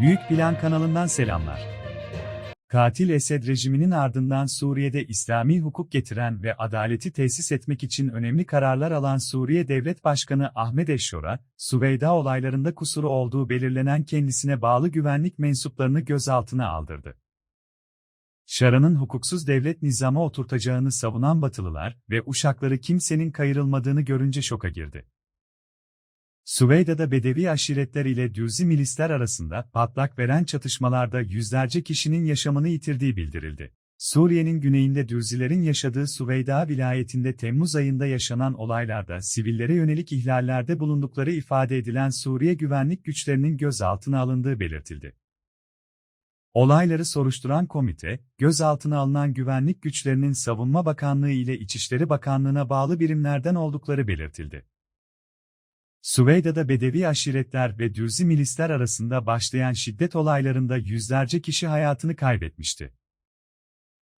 Büyük Plan kanalından selamlar. Katil Esed rejiminin ardından Suriye'de İslami hukuk getiren ve adaleti tesis etmek için önemli kararlar alan Suriye Devlet Başkanı Ahmet Eşşor'a, Süveyda olaylarında kusuru olduğu belirlenen kendisine bağlı güvenlik mensuplarını gözaltına aldırdı. Şara'nın hukuksuz devlet nizamı oturtacağını savunan Batılılar ve uşakları kimsenin kayırılmadığını görünce şoka girdi. Süveyda'da Bedevi aşiretler ile Dürzi milisler arasında patlak veren çatışmalarda yüzlerce kişinin yaşamını yitirdiği bildirildi. Suriye'nin güneyinde Dürzilerin yaşadığı Süveyda vilayetinde Temmuz ayında yaşanan olaylarda sivillere yönelik ihlallerde bulundukları ifade edilen Suriye güvenlik güçlerinin gözaltına alındığı belirtildi. Olayları soruşturan komite, gözaltına alınan güvenlik güçlerinin Savunma Bakanlığı ile İçişleri Bakanlığı'na bağlı birimlerden oldukları belirtildi. Süveyda'da Bedevi aşiretler ve Dürzi milisler arasında başlayan şiddet olaylarında yüzlerce kişi hayatını kaybetmişti.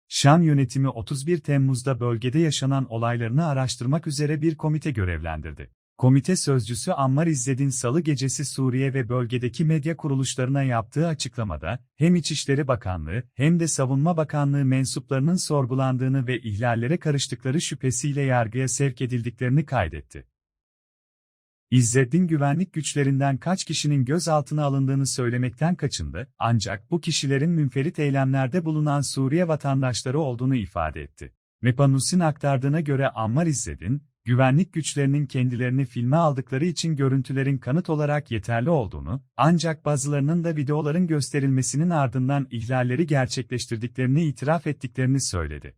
Şam yönetimi 31 Temmuz'da bölgede yaşanan olaylarını araştırmak üzere bir komite görevlendirdi. Komite sözcüsü Ammar İzzed'in salı gecesi Suriye ve bölgedeki medya kuruluşlarına yaptığı açıklamada, hem İçişleri Bakanlığı hem de Savunma Bakanlığı mensuplarının sorgulandığını ve ihlallere karıştıkları şüphesiyle yargıya sevk edildiklerini kaydetti. İzzeddin güvenlik güçlerinden kaç kişinin gözaltına alındığını söylemekten kaçındı, ancak bu kişilerin münferit eylemlerde bulunan Suriye vatandaşları olduğunu ifade etti. Mepanus'un aktardığına göre Ammar İzzeddin, güvenlik güçlerinin kendilerini filme aldıkları için görüntülerin kanıt olarak yeterli olduğunu, ancak bazılarının da videoların gösterilmesinin ardından ihlalleri gerçekleştirdiklerini itiraf ettiklerini söyledi.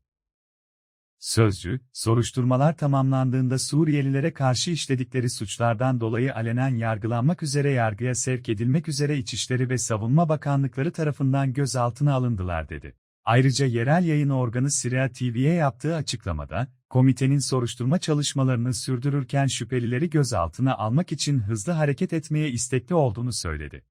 Sözcü, soruşturmalar tamamlandığında Suriyelilere karşı işledikleri suçlardan dolayı alenen yargılanmak üzere yargıya sevk edilmek üzere İçişleri ve Savunma Bakanlıkları tarafından gözaltına alındılar dedi. Ayrıca yerel yayın organı Siria TV'ye yaptığı açıklamada, komitenin soruşturma çalışmalarını sürdürürken şüphelileri gözaltına almak için hızlı hareket etmeye istekli olduğunu söyledi.